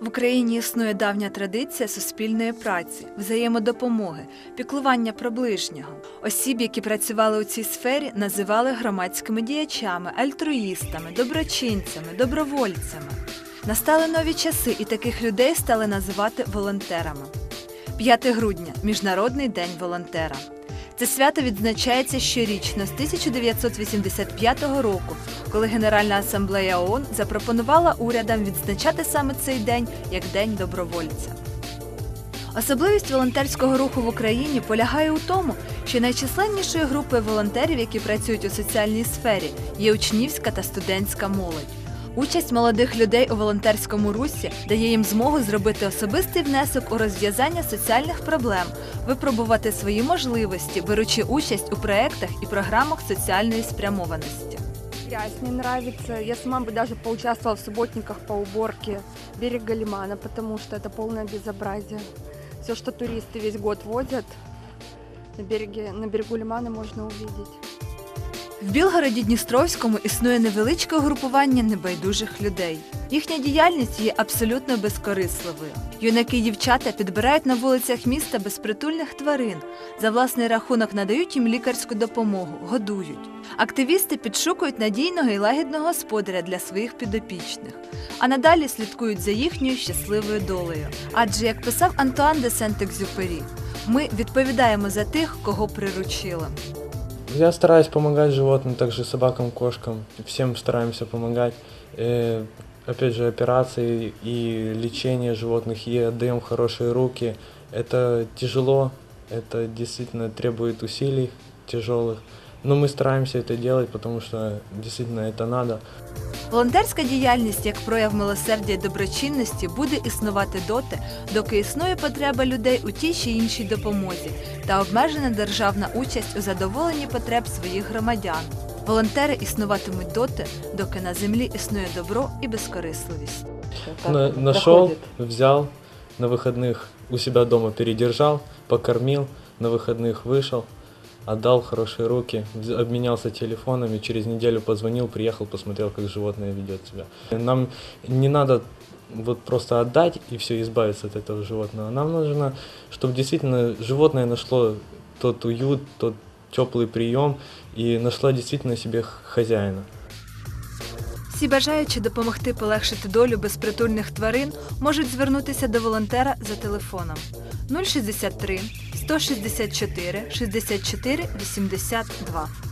В Україні існує давня традиція суспільної праці, взаємодопомоги, піклування про ближнього. Осіб, які працювали у цій сфері, називали громадськими діячами, альтруїстами, доброчинцями, добровольцями. Настали нові часи, і таких людей стали називати волонтерами. 5 грудня Міжнародний день волонтера. Це свято відзначається щорічно з 1985 року, коли Генеральна асамблея ООН запропонувала урядам відзначати саме цей день як День добровольця. Особливість волонтерського руху в Україні полягає у тому, що найчисленнішою групою волонтерів, які працюють у соціальній сфері, є учнівська та студентська молодь. Участь молодих людей у волонтерському русі дає їм змогу зробити особистий внесок у розв'язання соціальних проблем, випробувати свої можливості, беручи участь у проєктах і програмах соціальної спрямованості. Грязь мне нравится. Я сама бы даже поучаствовала в субботниках по уборке берега Лимана, потому что это полное безобразие. Все, что туристы весь год водят, на, береге, на берегу Лимана можно увидеть. В Білгороді Дністровському існує невеличке угрупування небайдужих людей. Їхня діяльність є абсолютно безкорисливою. Юнаки і дівчата підбирають на вулицях міста безпритульних тварин, за власний рахунок надають їм лікарську допомогу, годують. Активісти підшукують надійного і лагідного господаря для своїх підопічних, а надалі слідкують за їхньою щасливою долею. Адже, як писав Антуан де Сент-Екзюпері, ми відповідаємо за тих, кого приручили. Я стараюсь помогать животным, также собакам, кошкам. Всем стараемся помогать. Э, опять же, операции и лечение животных и отдаем хорошие руки. Это тяжело, это действительно требует усилий тяжелых. Но мы стараемся это делать, потому что действительно это надо. Волонтерська діяльність як прояв милосердя і доброчинності буде існувати доти, доки існує потреба людей у тій чи іншій допомозі та обмежена державна участь у задоволенні потреб своїх громадян. Волонтери існуватимуть доти, доки на землі існує добро і безкорисливість. На- нашел, взял, на выходных у себя дома передержал, покормил, на выходных вышел, отдал хорошие руки, обменялся телефонами, через неделю позвонил, приехал, посмотрел, как животное ведет себя. Нам не надо вот просто отдать и все, избавиться от этого животного. Нам нужно, чтобы действительно животное нашло тот уют, тот теплый прием и нашло действительно себе хозяина. Всі бажаючі допомогти полегшити долю безпритульних тварин, можуть звернутися до волонтера за телефоном 063 164 64 82.